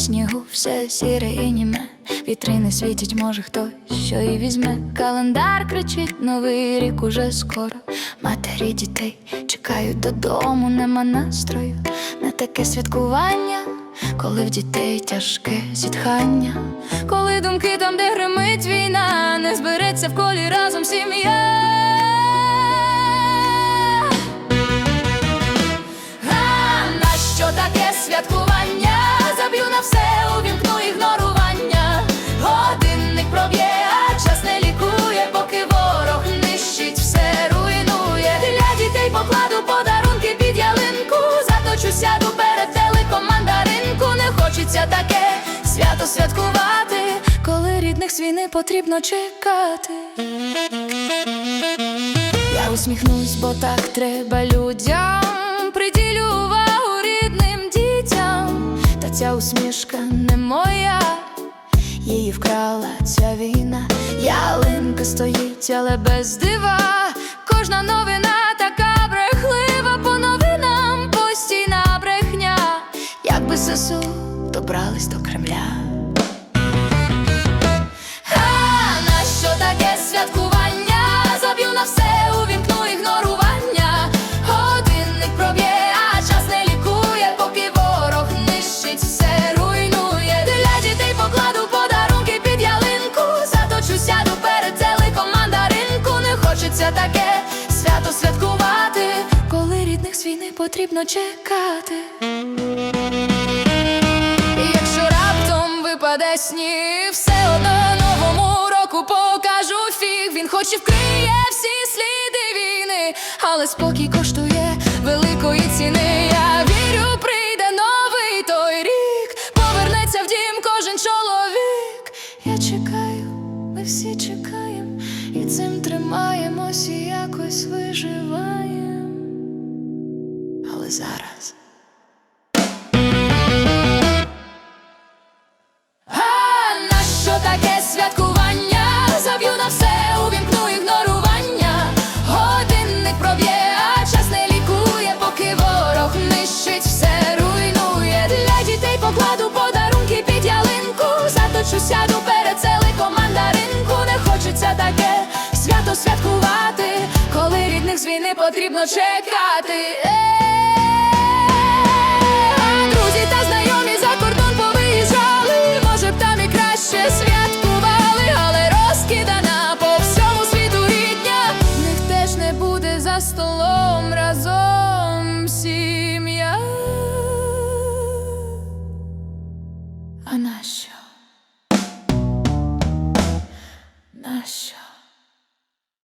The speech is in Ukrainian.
Снігу, все сіре і німе. Вітрини світять, може хтось що і візьме. Календар кричить, новий рік уже скоро. Матері дітей чекають додому, нема настрою на таке святкування, коли в дітей тяжке зітхання, коли думки там, де гримить війна, не збереться в колі разом сім'я. Рідних з війни потрібно чекати. Я усміхнусь, бо так треба людям. Приділю увагу рідним дітям. Та ця усмішка не моя, її вкрала ця війна. Ялинка стоїть, але без дива. Кожна новина така брехлива по новинам постійна брехня. Якби ССУ добрались до Кремля. З війни потрібно чекати. І Якщо раптом випаде сніг, все одно новому року покажу фіг. Він хоч і вкриє всі сліди війни, але спокій коштує великої ціни. Я вірю, прийде новий той рік, повернеться в дім кожен чоловік. Я чекаю, ми всі чекаємо, і цим тримаємось і якось виживаємо. Зараз. А на що таке святкування? Заб'ю на все, увімкну ігнорування. Годинник проб'є, а час не лікує, поки ворог нищить, все руйнує. Для дітей покладу подарунки під ялинку. Заточу сяду коли рідних з війни потрібно чекати. Е, Друзі та знайомі за кордон повиїжджали. Може б там і краще святкували, але розкидана по всьому світу рідня. В них теж не буде за столом разом сім'я. А нащо? Нащо?